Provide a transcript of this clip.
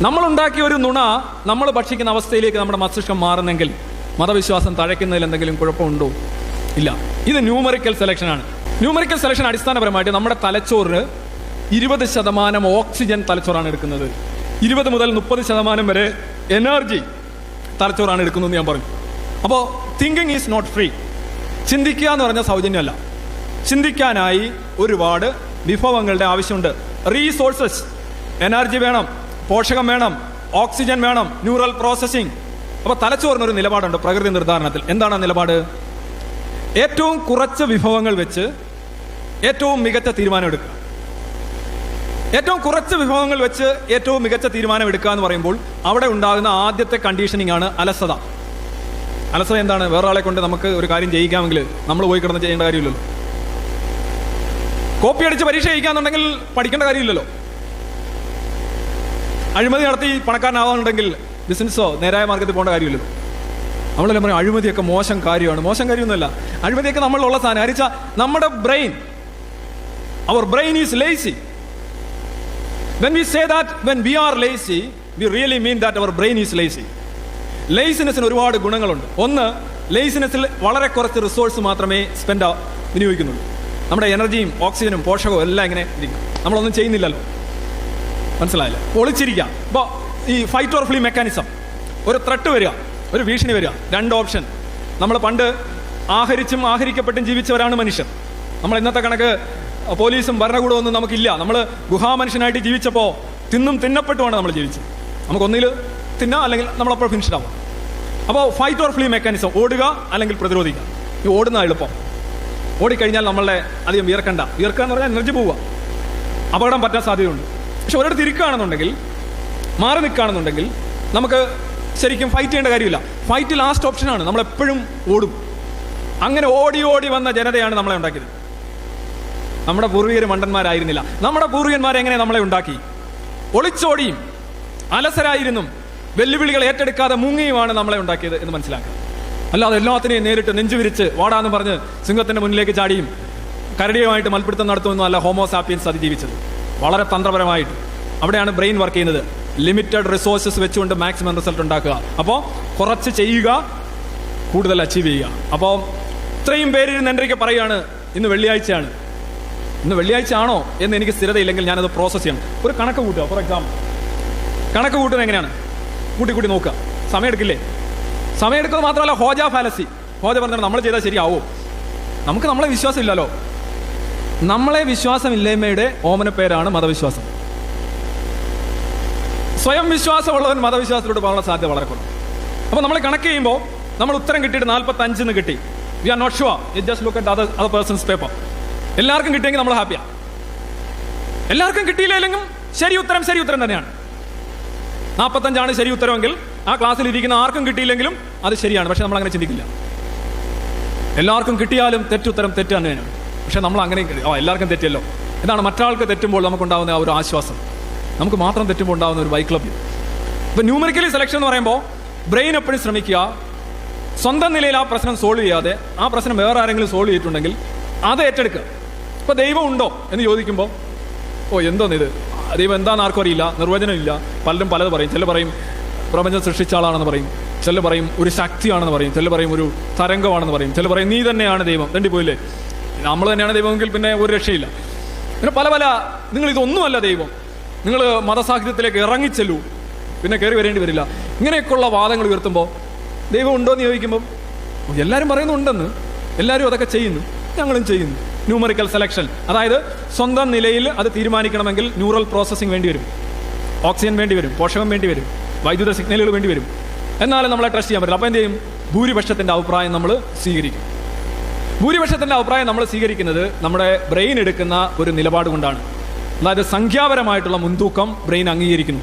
നമ്മൾ ഉണ്ടാക്കിയ ഒരു നുണ നമ്മൾ ഭക്ഷിക്കുന്ന അവസ്ഥയിലേക്ക് നമ്മുടെ മസ്തിഷ്കം മാറുന്നെങ്കിൽ മതവിശ്വാസം തഴയ്ക്കുന്നതിൽ എന്തെങ്കിലും കുഴപ്പമുണ്ടോ? ഇല്ല. ഇത് ന്യൂമറിക്കൽ സെലക്ഷനാണ് ന്യൂമറിക്കൽ സെലക്ഷൻ അടിസ്ഥാനപരമായിട്ട് നമ്മുടെ തലച്ചോറിന് ഇരുപത് ശതമാനം ഓക്സിജൻ തലച്ചോറാണ് എടുക്കുന്നത്. ഇരുപത് മുതൽ മുപ്പത് ശതമാനം വരെ എനർജി തലച്ചോറാണ് എടുക്കുന്നതെന്ന് ഞാൻ പറഞ്ഞു. അപ്പോൾ തിങ്കിങ് ഈസ് നോട്ട് ഫ്രീ ചിന്തിക്കുക എന്ന് പറഞ്ഞാൽ സൗജന്യമല്ല. ചിന്തിക്കാനായി ഒരുപാട് വിഭവങ്ങളുടെ ആവശ്യമുണ്ട്. റീസോഴ്സസ് എനർജി വേണം. പോഷകം വേണം ഓക്സിജൻ വേണം ന്യൂറൽ പ്രോസസ്സിംഗ് അപ്പോൾ തലച്ചോറിന് ഒരു നിലപാടുണ്ട് പ്രകൃതി നിർദ്ധാരണത്തിൽ. എന്താണ് നിലപാട്? ഏറ്റവും കുറച്ച് വിഭവങ്ങൾ വെച്ച് ഏറ്റവും മികച്ച തീരുമാനം എടുക്കുക. ഏറ്റവും കുറച്ച് വിഭവങ്ങൾ വെച്ച് ഏറ്റവും മികച്ച തീരുമാനം എടുക്കുക എന്ന് പറയുമ്പോൾ അവിടെ ഉണ്ടാകുന്ന ആദ്യത്തെ കണ്ടീഷനിങ് ആണ് അലസത. അലസത എന്താണ്? വേറൊരാളെ കൊണ്ട് നമുക്ക് ഒരു കാര്യം ചെയ്യിക്കാമെങ്കിൽ നമ്മൾ പോയി കിടന്ന് ചെയ്യേണ്ട കാര്യമില്ലല്ലോ. കോപ്പി അടിച്ച് പരീക്ഷ ജയിക്കാന്നുണ്ടെങ്കിൽ പഠിക്കേണ്ട കാര്യമില്ലല്ലോ. അഴിമതി നടത്തി പണക്കാരനാവാന്നുണ്ടെങ്കിൽ ബിസിനസ്സോ നേരായ മാർഗത്തിൽ പോകേണ്ട കാര്യമില്ലല്ലോ നമ്മളെല്ലാം പറയും അഴിമതിയൊക്കെ മോശം കാര്യമാണ്. മോശം കാര്യമൊന്നുമല്ല. അഴിമതിയൊക്കെ നമ്മളുള്ള സാധനം. ഹരിച്ച നമ്മുടെ brain our brain is lazy when we say that when we are lazy we really mean that our brain is lazy ലേസിനെസ്സിന് ഒരുപാട് ഗുണങ്ങളുണ്ട്. ഒന്ന് ലേസിനെസ്സിൽ വളരെ കുറച്ച് റിസോഴ്സ് മാത്രമേ സ്പെൻഡ് വിനിയോഗിക്കുന്നുള്ളൂ. നമ്മുടെ എനർജിയും ഓക്സിജനും പോഷകവും എല്ലാം ഇങ്ങനെ ഇരിക്കും. നമ്മളൊന്നും ചെയ്യുന്നില്ലല്ലോ. മനസ്സിലായില്ല? ഒളിച്ചിരിക്കാം ഇപ്പോൾ ഈ ഫൈറ്റ് ഓർ ഫ്ലീ മെക്കാനിസം ഒരു ത്രട്ട് വരിക ഒരു ഭീഷണി വരിക രണ്ട് ഓപ്ഷൻ നമ്മൾ പണ്ട് ആഹരിച്ചും ആഹരിക്കപ്പെട്ടും ജീവിച്ചവരാണ് മനുഷ്യർ. നമ്മൾ ഇന്നത്തെ കണക്ക് പോലീസും ഭരണകൂടവും ഒന്നും നമുക്കില്ല. നമ്മൾ ഗുഹാമനുഷ്യനായിട്ട് ജീവിച്ചപ്പോൾ തിന്നും തിന്നപ്പെട്ടുമാണ് നമ്മൾ ജീവിച്ചത്. നമുക്കൊന്നിൽ തിന്നാം അല്ലെങ്കിൽ നമ്മളപ്പോൾ ഫിനിഷ്ഡാവും അപ്പോൾ ഫൈറ്റ് ഓർ ഫ്ലീ മെക്കാനിസം ഓടുക അല്ലെങ്കിൽ പ്രതിരോധിക്കുക. ഈ ഓടുന്ന എളുപ്പം. ഓടിക്കഴിഞ്ഞാൽ നമ്മളെ അധികം വിയർക്കണ്ട. വിയർക്കുക എന്ന് പറഞ്ഞാൽ എനർജി പോവുക. അപകടം പറ്റാൻ സാധ്യതയുണ്ട്. പക്ഷെ ഒരിടത്ത് ഇരിക്കുകയാണെന്നുണ്ടെങ്കിൽ മാറി നിൽക്കുകയാണെന്നുണ്ടെങ്കിൽ നമുക്ക് ശരിക്കും ഫൈറ്റ് ചെയ്യേണ്ട കാര്യമില്ല. ഫൈറ്റ് ലാസ്റ്റ് ഓപ്ഷനാണ് നമ്മളെപ്പോഴും ഓടും. അങ്ങനെ ഓടി ഓടി വന്ന ജനതയാണ് നമ്മളെ ഉണ്ടാക്കിയത്. നമ്മുടെ പൂർവികർ മണ്ടന്മാരായിരുന്നില്ല. നമ്മുടെ പൂർവികന്മാരെ എങ്ങനെ നമ്മളെ ഉണ്ടാക്കി? ഒളിച്ചോടിയും അലസരായിരുന്നും വെല്ലുവിളികൾ ഏറ്റെടുക്കാതെ മുങ്ങിയുമാണ് നമ്മളെ ഉണ്ടാക്കിയത് എന്ന് മനസ്സിലാക്കുക. അല്ലാതെ എല്ലാത്തിനെയും നേരിട്ട് നെഞ്ചുവിരിച്ച് വാടാന്ന് പറഞ്ഞ് സിംഹത്തിന്റെ മുന്നിലേക്ക് ചാടിയും കരടിയുമായിട്ട് മൽപ്പിടുത്തം നടത്തുമെന്നും അല്ല ഹോമോസാപ്പിയൻസ് അതിജീവിച്ചത്. വളരെ തന്ത്രപരമായിട്ട്. അവിടെയാണ് ബ്രെയിൻ വർക്ക് ചെയ്യുന്നത്. ലിമിറ്റഡ് റിസോഴ്സസ് വെച്ചുകൊണ്ട് മാക്സിമം റിസൾട്ട് ഉണ്ടാക്കുക. അപ്പോൾ കുറച്ച് ചെയ്യുക കൂടുതൽ അച്ചീവ് ചെയ്യുക. അപ്പോൾ ഇത്രയും പേരിരുന്ന് എന്റെ പറയുകയാണ് ഇന്ന് വെള്ളിയാഴ്ചയാണ്. ഇന്ന് വെള്ളിയാഴ്ച ആണോ എന്ന് എനിക്ക് സ്ഥിരതയില്ലെങ്കിൽ ഞാനത് പ്രോസസ്സ് ചെയ്യണം. ഒരു കണക്ക് കൂട്ടുക ഫോർ എക്സാമ്പിൾ കണക്ക് കൂട്ടുന്നത് എങ്ങനെയാണ്? കൂട്ടി കൂട്ടി നോക്കുക. സമയം എടുക്കില്ലേ? സമയം എടുക്കുന്നത് മാത്രമല്ല ഹോജ ഫാലസി ഹോജ പറഞ്ഞാൽ നമ്മൾ ചെയ്താൽ ശരിയാവോ. നമുക്ക് നമ്മളെ വിശ്വാസം ഇല്ലല്ലോ നമ്മളെ വിശ്വാസമില്ലായ്മയുടെ ഓമന പേരാണ് മതവിശ്വാസം. സ്വയം വിശ്വാസമുള്ളവൻ മതവിശ്വാസത്തിലോട്ട് പോകാനുള്ള സാധ്യത വളരെ കുറവ് അപ്പോൾ നമ്മൾ കണക്ക് ചെയ്യുമ്പോൾ നമ്മൾ ഉത്തരം കിട്ടിയിട്ട് നാൽപ്പത്തി അഞ്ചിന്ന് കിട്ടി we are not sure it just look at other persons paper എല്ലാവർക്കും കിട്ടിയെങ്കിൽ നമ്മൾ ഹാപ്പിയാണ് എല്ലാവർക്കും കിട്ടിയില്ലെങ്കിലും ശരി ഉത്തരം ശരി ഉത്തരം തന്നെയാണ്. നാൽപ്പത്തഞ്ചാണ് ശരി ഉത്തരമെങ്കിൽ ആ ക്ലാസ്സിൽ ഇരിക്കുന്ന ആർക്കും കിട്ടിയില്ലെങ്കിലും അത് ശരിയാണ്. പക്ഷെ നമ്മൾ അങ്ങനെ ചിന്തിക്കില്ല. എല്ലാവർക്കും കിട്ടിയാലും തെറ്റുത്തരം തെറ്റ് തന്നെയാണ്. പക്ഷെ നമ്മൾ അങ്ങനെ ആ എല്ലാവർക്കും തെറ്റല്ലോ എന്താണ് മറ്റാൾക്ക് തെറ്റുമ്പോൾ നമുക്കുണ്ടാകുന്ന ആ ഒരു ആശ്വാസം. നമുക്ക് മാത്രം തെറ്റുമ്പോൾ ഉണ്ടാകുന്ന ഒരു വൈക്ലബ്യം ഇപ്പം ന്യൂമറിക്കലി സെലക്ഷൻ എന്ന് പറയുമ്പോൾ ബ്രെയിൻ എപ്പോഴും ശ്രമിക്കുക സ്വന്തം നിലയിൽ ആ പ്രശ്നം സോൾവ് ചെയ്യാതെ ആ പ്രശ്നം വേറെ ആരെങ്കിലും സോൾവ് ചെയ്തിട്ടുണ്ടെങ്കിൽ അത് ഏറ്റെടുക്കുക. ഇപ്പോൾ ദൈവം ഉണ്ടോ എന്ന് ചോദിക്കുമ്പോൾ ഓ എന്തോന്ന് ഇത് ദൈവം എന്താണെന്ന് ആർക്കും അറിയില്ല നിർവചനമില്ല പലരും പലത് പറയും. ചില പറയും പ്രപഞ്ചം സൃഷ്ടിച്ച ആളാണെന്ന് പറയും. ചില പറയും ഒരു ശക്തിയാണെന്ന് പറയും. ചില പറയും ഒരു തരംഗമാണെന്ന് പറയും. ചില പറയും നീ തന്നെയാണ് ദൈവം. രണ്ടു പോയില്ലേ? നമ്മൾ തന്നെയാണ് ദൈവമെങ്കിൽ പിന്നെ ഒരു രക്ഷയില്ല. പിന്നെ പല പല നിങ്ങൾ ഇതൊന്നുമല്ല ദൈവം. നിങ്ങൾ മതസാഹിത്യത്തിലേക്ക് ഇറങ്ങിച്ചെല്ലൂ. പിന്നെ കയറി വരേണ്ടി വരില്ല. ഇങ്ങനെയൊക്കെയുള്ള വാദങ്ങൾ ഉയർത്തുമ്പോൾ ദൈവം ഉണ്ടോ എന്ന് ചോദിക്കുമ്പോൾ എല്ലാവരും പറയുന്നുണ്ടെന്ന്. എല്ലാവരും അതൊക്കെ ചെയ്യുന്നു. ഞങ്ങളും ചെയ്യുന്നു. ന്യൂമറിക്കൽ സെലക്ഷൻ അതായത് സ്വന്തം നിലയിൽ അത് തീരുമാനിക്കണമെങ്കിൽ ന്യൂറൽ പ്രോസസ്സിംഗ് വേണ്ടി വരും. ഓക്സിജൻ വേണ്ടി വരും. പോഷകം വേണ്ടി വരും. വൈദ്യുത സിഗ്നലുകൾ വേണ്ടി വരും. എന്നാലും നമ്മളെ ട്രസ്റ്റ് ചെയ്യാൻ പറ്റില്ല. അപ്പോൾ എന്ത് ചെയ്യും? ഭൂരിപക്ഷത്തിന്റെ അഭിപ്രായം നമ്മൾ സ്വീകരിക്കും. ഭൂരിപക്ഷത്തിന്റെ അഭിപ്രായം നമ്മൾ സ്വീകരിക്കുന്നത് നമ്മുടെ ബ്രെയിൻ എടുക്കുന്ന ഒരു നിലപാട് കൊണ്ടാണ്. അതായത് സംഖ്യാപരമായിട്ടുള്ള മുൻതൂക്കം ബ്രെയിൻ അംഗീകരിക്കുന്നു.